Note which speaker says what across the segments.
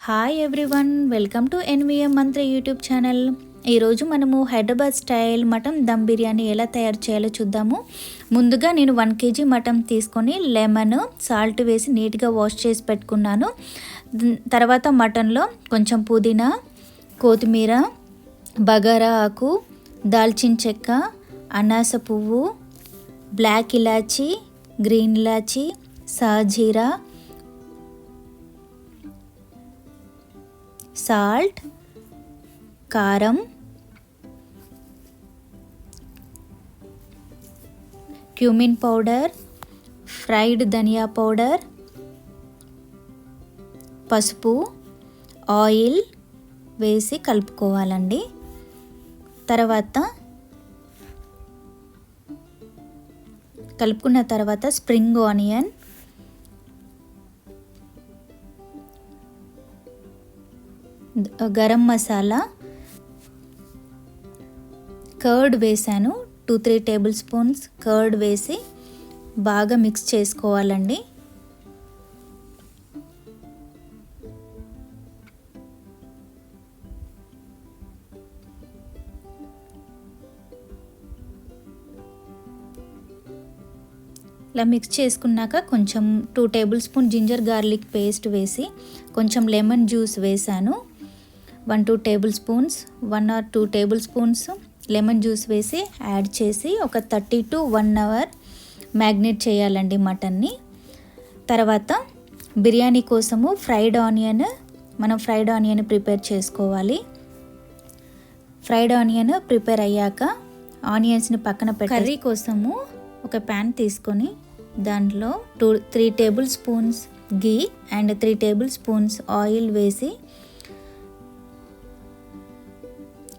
Speaker 1: Hi everyone welcome to NVM మంత్రి YouTube channel ఈరోజు మనము హైదరాబాద్ స్టైల్ మటన్ దమ్ బిర్యానీ ఎలా తయారు చేయాలో చూద్దాము. ముందుగా నేను వన్ కేజీ మటన్ తీసుకొని లెమన్ సాల్ట్ వేసి నీట్గా వాష్ చేసి పెట్టుకున్నాను. తర్వాత మటన్లో కొంచెం పుదీనా కొత్తిమీర బగారా ఆకు దాల్చిన చెక్క అనాస పువ్వు బ్లాక్ ఇలాచి గ్రీన్ ఇలాచి సాజీరా సాల్ట్ కారం క్యూమిన్ పౌడర్ ఫ్రైడ్ ధనియా పౌడర్ పసుపు ఆయిల్ వేసి కలుపుకోవాలండి. తర్వాత కలుపుకున్న తర్వాత spring onion garam masala curd వేసాను two three tablespoons curd వేసి బాగా మిక్స్ చేసుకోవాలండి. ఇలా మిక్స్ చేసుకున్నాక కొంచెం two tablespoon ginger garlic paste వేసి కొంచెం లెమన్ జ్యూస్ వేసాను one two tablespoons one or two tablespoons lemon juice వేసి యాడ్ చేసి ఒక thirty to one hour marinate చేయాలండి మటన్ని. తర్వాత బిర్యానీ కోసము ఫ్రైడ్ ఆనియన్ మనం ఫ్రైడ్ ఆనియన్ ప్రిపేర్ చేసుకోవాలి. ఫ్రైడ్ ఆనియన్ ప్రిపేర్ అయ్యాక ఆనియన్స్ని పక్కన పెట్టి కర్రీ కోసము ఒక ప్యాన్ తీసుకొని దాంట్లో two three tablespoons ghee and three tablespoons oil వేసి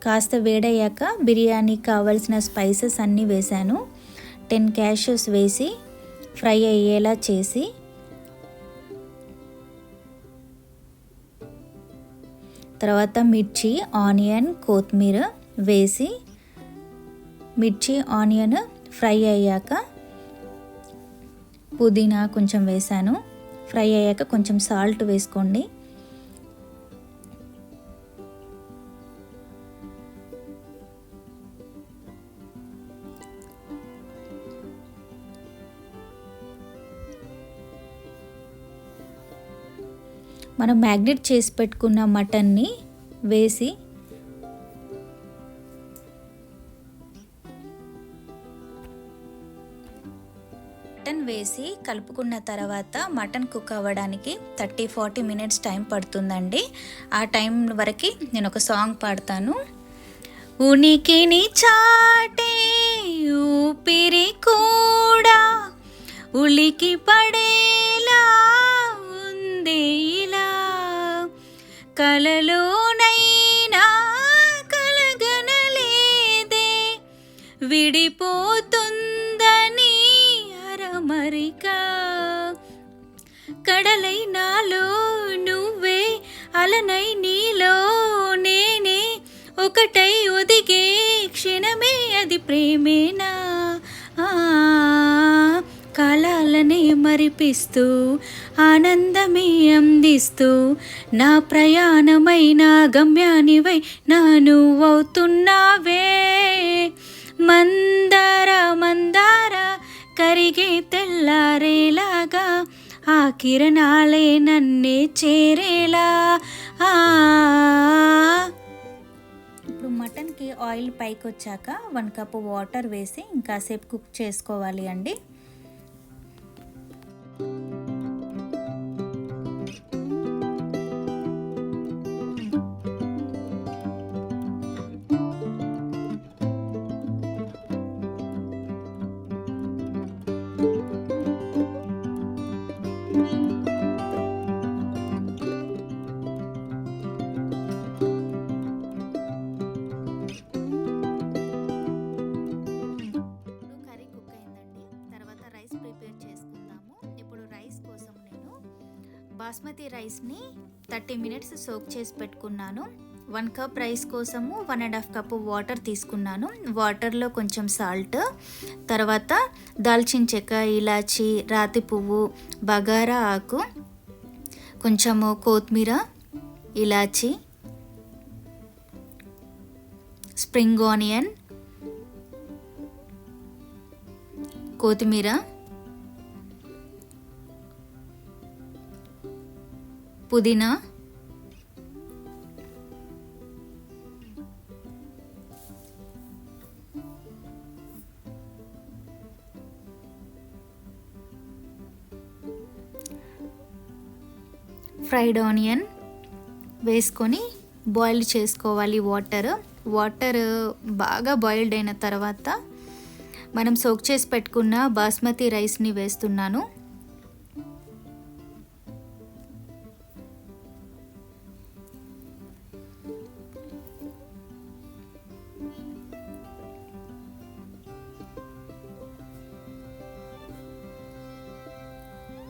Speaker 1: కాస్త వేడయ్యాక బిర్యానీకి కావాల్సిన స్పైసెస్ అన్నీ వేశాను. టెన్ క్యాషెస్ వేసి ఫ్రై అయ్యేలా చేసి తర్వాత మిర్చి ఆనియన్ కొత్తిమీర వేసి మిర్చి ఆనియన్ ఫ్రై అయ్యాక పుదీనా కొంచెం వేసాను ఫ్రై అయ్యాక కొంచెం సాల్ట్ వేసుకోండి. మనం మ్యాగ్నెట్ చేసి పెట్టుకున్న మటన్ని వేసి మటన్ వేసి కలుపుకున్న తర్వాత మటన్ కుక్ అవ్వడానికి థర్టీ ఫార్టీ మినిట్స్ టైం పడుతుందండి. ఆ టైం వరకు నేను ఒక సాంగ్ పాడతాను. ఉనికిని చాటే ఊపిరి కూడా ఉలికి పడేలా ఉంది. కలలోనైనా కలగనలేదే. విడిపోతుందని అరమరిక. కడలై నాలో నువ్వే అలనై నీలో నేనే. ఒకటై ఒదిగే క్షణమే అది ప్రేమేనా? మరిపిస్తూ ఆనందమే అందిస్తూ నా ప్రయాణమైన గమ్యానివై నా నువ్వవుతున్నావే మందార మందార కరిగే తెల్లారేలాగా ఆ కిరణాలే నన్నే చేరేలా. ఆ. ఇప్పుడు మటన్కి ఆయిల్ పైకి వచ్చాక వన్ కప్ వాటర్ వేసి ఇంకాసేపు కుక్ చేసుకోవాలి అండి. బాస్మతి రైస్ని థర్టీ మినిట్స్ సోక్ చేసి పెట్టుకున్నాను. వన్ కప్ రైస్ కోసము one and half cup water తీసుకున్నాను. వాటర్లో కొంచెం సాల్ట్ తర్వాత దాల్చిన చెక్క ఇలాచి రాతి పువ్వు బగారా ఆకు కొంచెము కొత్తిమీర ఇలాచి స్ప్రింగ్ ఆనియన్ కొత్తిమీర పుదీనా? ఫ్రైడ్ ఆనియన్ వేసుకొని బాయిల్ చేసుకోవాలి వాటర్. వాటర్ బాగా బాయిల్డ్ అయిన తర్వాత మనం సోక్ చేసి పెట్టుకున్న బాస్మతి రైస్ని వేస్తున్నాను.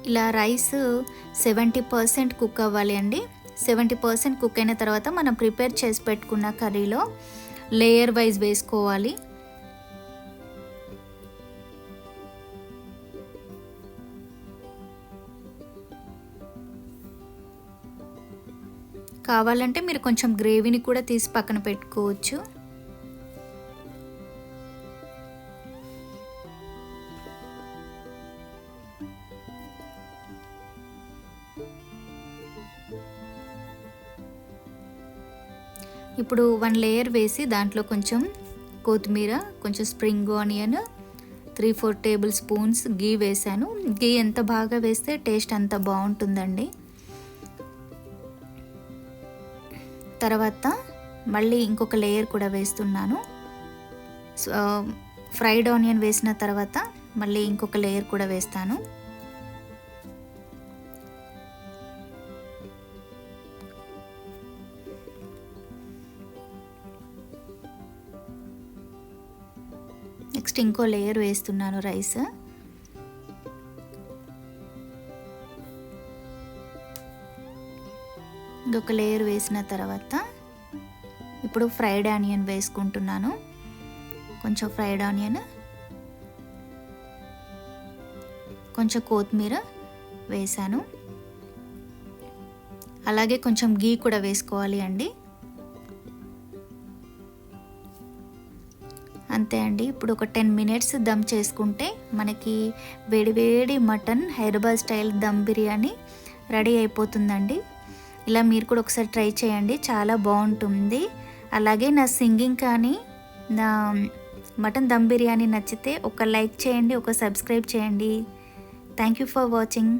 Speaker 1: ఇలా రైస్ సెవెంటీ పర్సెంట్ కుక్ అవ్వాలి అండి. సెవెంటీ పర్సెంట్ కుక్ అయిన తర్వాత మనం ప్రిపేర్ చేసి పెట్టుకున్న కర్రీలో లేయర్ వైజ్ వేసుకోవాలి. కావాలంటే మీరు కొంచెం గ్రేవీని కూడా తీసి పక్కన పెట్టుకోవచ్చు. ఇప్పుడు వన్ లేయర్ వేసి దాంట్లో కొంచెం కొత్తిమీర కొంచెం spring onion three four tablespoons ghee వేసాను. గీ ఎంత బాగా వేస్తే టేస్ట్ అంత బాగుంటుందండి. తర్వాత మళ్ళీ ఇంకొక లేయర్ కూడా వేస్తున్నాను. ఫ్రైడ్ ఆనియన్ వేసిన తర్వాత మళ్ళీ ఇంకొక లేయర్ కూడా వేస్తాను. నెక్స్ట్ ఇంకో లేయర్ వేస్తున్నాను రైస్. ఇంకొక లేయర్ వేసిన తర్వాత ఇప్పుడు ఫ్రైడ్ ఆనియన్ వేసుకుంటున్నాను. కొంచెం ఫ్రైడ్ ఆనియన్ కొంచెం కొత్తిమీర వేసాను. అలాగే కొంచెం గీ కూడా వేసుకోవాలి అండి. అంతే అండి. ఇప్పుడు ఒక టెన్ మినిట్స్ దమ్ చేసుకుంటే మనకి వేడివేడి mutton Hyderabad style dum biryani ready అయిపోతుందండి. ఇలా మీరు కూడా ఒకసారి ట్రై చేయండి. చాలా బాగుంటుంది. అలాగే నా సింగింగ్ కానీ నా మటన్ దమ్ బిర్యానీ నచ్చితే ఒక లైక్ చేయండి ఒక సబ్స్క్రైబ్ చేయండి. Thank you for watching.